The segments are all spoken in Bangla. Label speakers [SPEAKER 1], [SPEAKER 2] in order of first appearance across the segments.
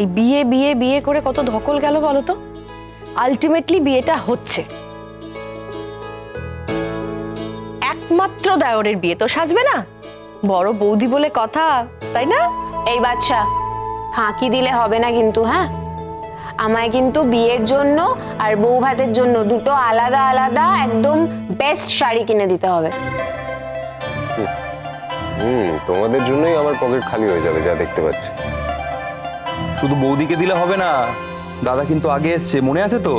[SPEAKER 1] এই বিয়ে বিয়ে বিয়ে করে কত ধকল গেল বলো তো? আলটিমেটলি বিয়েটা হচ্ছে। একমাত্র দায়রের বিয়ে। তো সাজবে না? বড় বৌদি বলে কথা তাই না?
[SPEAKER 2] এই বাদশা ফাঁকি দিলে হবে না কিন্তু হ্যাঁ? আমায় কিন্তু বিয়ের জন্য আর বউ ভাতের জন্য দুটো আলাদা আলাদা একদম বেস্ট শাড়ি কিনে দিতে হবে।
[SPEAKER 3] হুম তোমাদের জন্যই আমার পকেট খালি হয়ে যাবে যা দেখতে পাচ্ছি।
[SPEAKER 4] শুধু বৌদিকে দিলে হবে না দাদা কিন্তু আগে এসছে মনে আছে তো?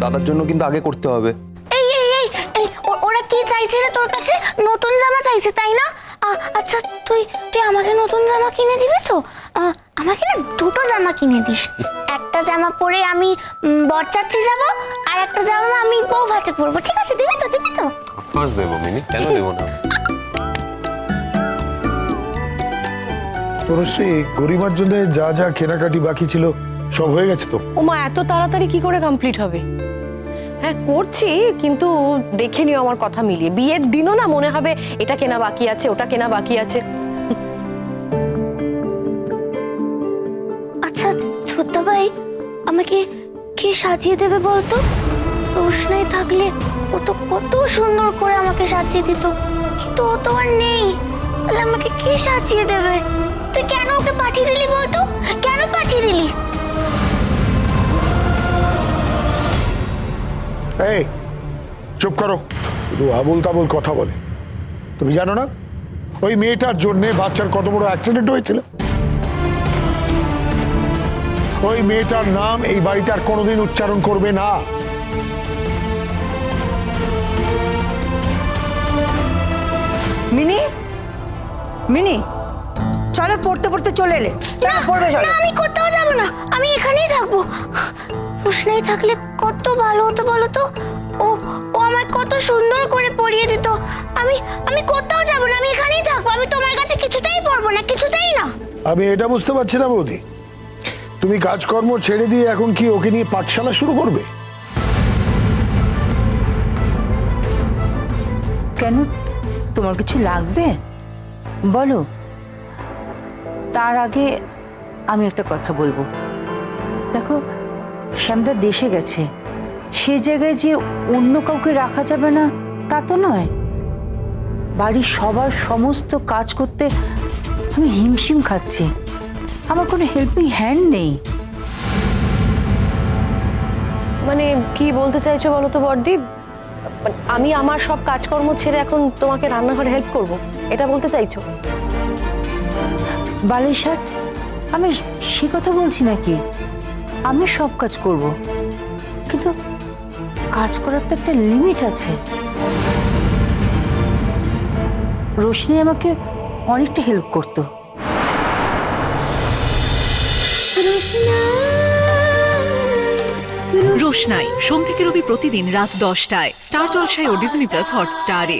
[SPEAKER 4] দাদার জন্য কিন্তু আগে করতে হবে।
[SPEAKER 5] এই এই এই এই ও- ওরা কি চাইছে রে তোর কাছে? নতুন জামা চাইছে তাই না? আ- আচ্ছা তুই তুই আমাকে নতুন জামা কিনে দিবি তো? আ, আমাকে না দুটো জামা কিনে দিস। একটা জামা পরে আমি উম, বরযাত্রী যাব আর একটা জামা আমি বউ ভাতে পরবো। ঠিক আছে দিবি তো দিবি তো?
[SPEAKER 3] অফকোর্স দেবো মিনি কেন দেবো না?
[SPEAKER 6] তনুশ্রী গরিমার জন্য যা যা কেনাকাটি বাকি ছিল সব হয়ে গেছে তো?
[SPEAKER 1] ওমা এত তাড়াতাড়ি কি করে কমপ্লিট হবে? হ্যাঁ করছি কিন্তু দেখে নিও আমার কথা মিলিয়ে। বিয়ের দিনও না মনে হবে এটা কেনা বাকি আছে ওটা কেনা বাকি আছে।
[SPEAKER 5] আচ্ছা ছোট্টা ভাই আমাকে কে সাজিয়ে দেবে বলতো? রোশনাই থাকলে ও তো কত সুন্দর করে আমাকে সাজিয়ে দিত কিন্তু ও তো আর নেই। তাহলে আমাকে কে সাজিয়ে দেবে? তুই কেন ওকে পাঠিয়ে দিলি বলতো? কেন পাঠিয়ে দিলি?
[SPEAKER 6] এই চুপ করো। শুধু আবল তাবল কথা বলে। তুমি জানো না ওই মেয়েটার জন্য বাচ্চার কত বড় অ্যাক্সিডেন্ট হয়েছিল? ওই মেয়েটার নাম এই বাড়িতে আর কোনোদিন উচ্চারণ করবে না।
[SPEAKER 7] মিনি? মিনি? চলো পড়তে পড়তে চলে এলে। পড়বে চলো।
[SPEAKER 5] না আমি কোথাও যাব না। আমি এখানেই থাকব। রোশনাই থাকলে কত ভালো হতো বলো তো? ও ও আমায় কত সুন্দর করে পড়িয়ে দিত। আমি আমি কোথাও যাব না আমি এখানেই থাকব। আমি তোমার কাছে কিছুতেই পড়ব না কিছুতেই না।
[SPEAKER 6] আমি এটা বুঝতে পারছি না বৌদি। তুমি কাজকর্ম ছেড়ে দিয়ে এখন কি ওকে নিয়ে পাঠশালা শুরু করবে?
[SPEAKER 7] কেন? তোমার কিছু লাগবে? বলো। তার আগে আমি একটা কথা বলব। দেখো, শ্যামদা দেশে গেছে। সে জায়গায় যে অন্য কাউকে রাখা যাবে না, তা তো নয়। বাড়ির সবার সমস্ত কাজ করতে আমি হিমশিম খাচ্ছি। আমার কোনো হেল্পিং হ্যান্ড নেই।
[SPEAKER 1] মানে কি বলতে চাইছো বলো তো বড়দি মানে আমি আমার সব কাজকর্ম ছেড়ে এখন তোমাকে রান্নাঘরে হেল্প করব, এটা বলতে চাইছো?
[SPEAKER 7] বালিশাট আমি সে কথা বলছি নাকি? আমি সব কাজ করব। কিন্তু কাজ করার তো একটা লিমিট আছে। রোশনি আমাকে অনেকটা হেল্প করতো।
[SPEAKER 8] রোশনাই সোম থেকে রবি প্রতিদিন রাত দশটায়। স্টার জলসায় ও ডিজনি প্লাস হটস্টারে